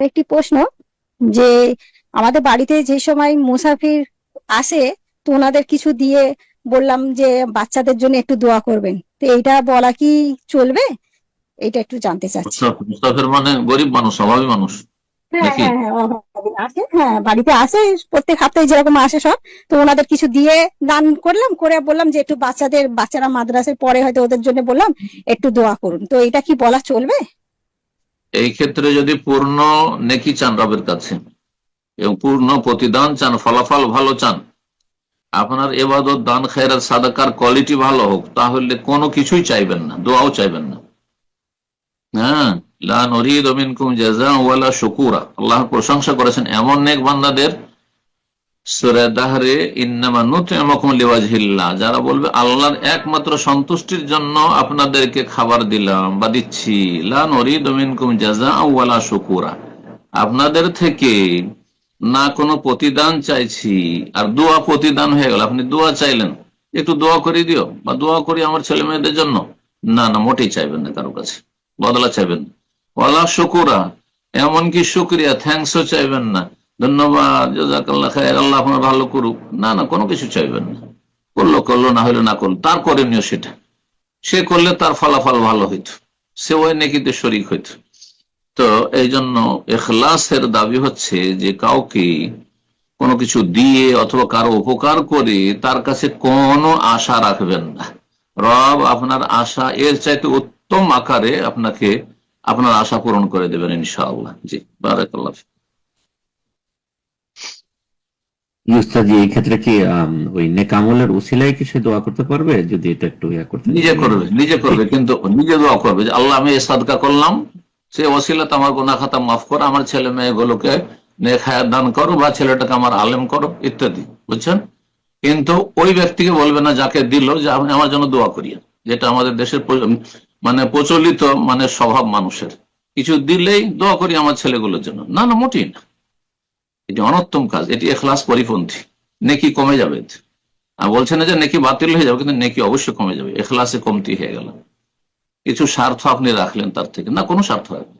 একটি প্রশ্ন যে আমাদের বাড়িতে যে সময় মুসাফির আসে তো ওনাদের কিছু দিয়ে বললাম যে বাচ্চাদের জন্য একটু দোয়া করবেন। তো এইটা বলা কি চলবে? এটা একটু জানতে চাচ্ছি। মুস্তাফির মুস্তাফির মানে গরিব মানুষ অভাবী মানুষ হ্যাঁ হ্যাঁ হ্যাঁ আসে হ্যাঁ বাড়িতে আসে প্রত্যেক সপ্তাহে যেরকম আসে সব। তো ওনাদের কিছু দিয়ে দান করলাম করে বললাম যে একটু বাচ্চাদের বাচ্চারা মাদ্রাসায় পরে হয়তো ওদের জন্য বললাম একটু দোয়া করুন। তো এটা কি বলা চলবে? এই ক্ষেত্রে যদি পূর্ণ নেকি চান রবের কাছে এবং পূর্ণ প্রতিদান চান, ফলাফল ভালো চান, আপনার এবাদত, দান খায়ের সাদাকার কোয়ালিটি ভালো হোক, তাহলে কোনো কিছুই চাইবেন না, দোয়াও চাইবেন না। হ্যাঁ লা নুরিদু ওয়ালা শুকুরা। আল্লাহ প্রশংসা করেছেন এমন নেক বান্দাদের যারা বলবে, আল্লাহর একমাত্র সন্তুষ্টির জন্য আপনাদেরকে খাবার দিলাম বা দিচ্ছি। লা আপনাদের থেকে না কোনো প্রতিদান চাইছি। আর দোয়া প্রতিদান হয়ে গেল। আপনি দোয়া চাইলেন, একটু দোয়া করে দিও বা দোয়া করি আমার ছেলে মেয়েদের জন্য। না না, মোটেই চাইবেন না কারও কাছে। বদলা চাইবেন ওয়ালা শুকুরা, এমনকি শুক্রিয়া থ্যাংকসও চাইবেন না। ধন্যবাদ, জাজাকাল্লাহ খায়ের আল্লাহ আপনার ভালো করুক। না না, কোনো কিছু চাইবেন না। করল করল, না হলে না করল। তার করণীয় সেটা। সে করলে তার ফলাফল ভালো হইতো। সে ওই নেকিতে শরিক হইতো। তো এই জন্য এখলাসের দাবি হচ্ছে যে কাউকে কোনো কিছু দিয়ে অথবা কারও উপকার করে তার কাছে কোনো আশা রাখবেন না। রব আপনার আশা, এর চাইতে উত্তম আকারে আপনাকে আপনার আশা পূরণ করে দেবেন ইনশাআল্লাহ। জি, বারাকাল্লাহ ইউস্তাজি এই ক্ষেত্রে কি ওই নেকামলের কি সে দোয়া করতে পারবে? যদি এটা একটু ইয়া করতে নিজে করবে নিজে করবে কিন্তু নিজে দোয়া করবে যে আল্লাহ আমি সাদকা করলাম। সে ওসিলাতে আমার গোনা খাতা মাফ করো আমার ছেলে মেয়েগুলোকে নেক হায়াত দান করো বা ছেলেটাকে আমার আলেম করো ইত্যাদি বুঝছেন? কিন্তু ওই ব্যক্তিকে বলবে না যাকে দিল যে আপনি আমার জন্য দোয়া করিয়েন। যেটা আমাদের দেশের মানে প্রচলিত মানে স্বভাব মানুষের। কিছু দিলেই দোয়া করি আমার ছেলেগুলোর জন্য। না না মোটেই না। এটি অনত্তম কাজ, এটি এখলাস পরিপন্থী। নেকি কমে যাবে আর বলছে না যে নেকি বাতিল হয়ে যাবে, কিন্তু নেকি অবশ্যই কমে যাবে। এখলাসে কমতি হয়ে গেল। কিছু স্বার্থ আপনি রাখলেন তার থেকে। না, কোনো স্বার্থ রাখবেন।